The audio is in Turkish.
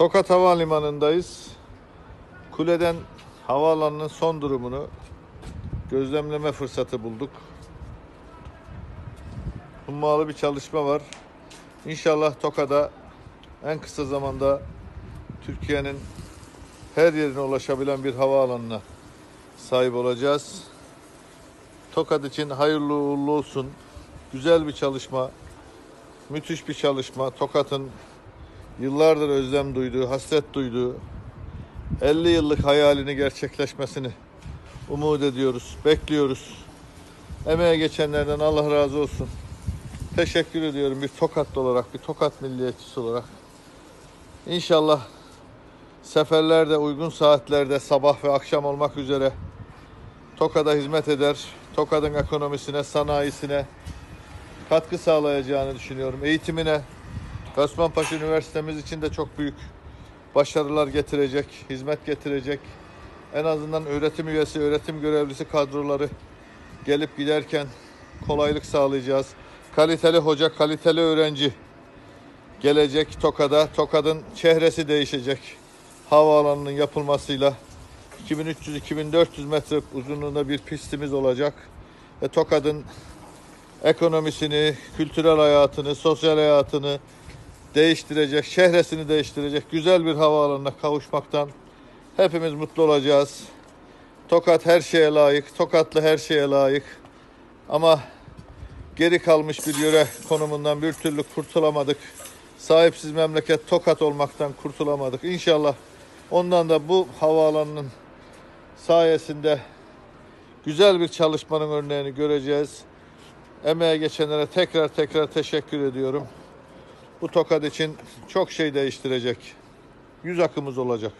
Tokat Havalimanı'ndayız. Kuleden havaalanının son durumunu gözlemleme fırsatı bulduk. Hummalı bir çalışma var. İnşallah Tokat'a en kısa zamanda Türkiye'nin her yerine ulaşabilen bir havaalanına sahip olacağız. Tokat için hayırlı uğurlu olsun. Güzel bir çalışma, müthiş bir çalışma. Tokat'ın yıllardır özlem duyduğu, hasret duyduğu 50 yıllık hayalini gerçekleşmesini umut ediyoruz, bekliyoruz. Emeğe geçenlerden Allah razı olsun. Teşekkür ediyorum bir Tokatlı olarak, bir Tokat milliyetçisi olarak. İnşallah seferlerde uygun saatlerde sabah ve akşam olmak üzere Tokat'a hizmet eder. Tokat'ın ekonomisine, sanayisine katkı sağlayacağını düşünüyorum. Eğitimine, Osmanpaşa Üniversitemiz için de çok büyük başarılar getirecek, hizmet getirecek. En azından öğretim üyesi, öğretim görevlisi kadroları gelip giderken kolaylık sağlayacağız. Kaliteli hoca, kaliteli öğrenci gelecek Tokat'a. Tokat'ın çehresi değişecek. Havaalanının yapılmasıyla 2300-2400 metre uzunluğunda bir pistimiz olacak. Ve Tokat'ın ekonomisini, kültürel hayatını, sosyal hayatını değiştirecek, şehresini değiştirecek güzel bir havaalanına kavuşmaktan hepimiz mutlu olacağız. Tokat her şeye layık, Tokatlı her şeye layık. Ama geri kalmış bir yöre konumundan bir türlü kurtulamadık. Sahipsiz memleket Tokat olmaktan kurtulamadık. İnşallah ondan da bu havaalanının sayesinde güzel bir çalışmanın örneğini göreceğiz. Emeğe geçenlere tekrar tekrar teşekkür ediyorum. Bu Tokat için çok şey değiştirecek. Yüz akımız olacak.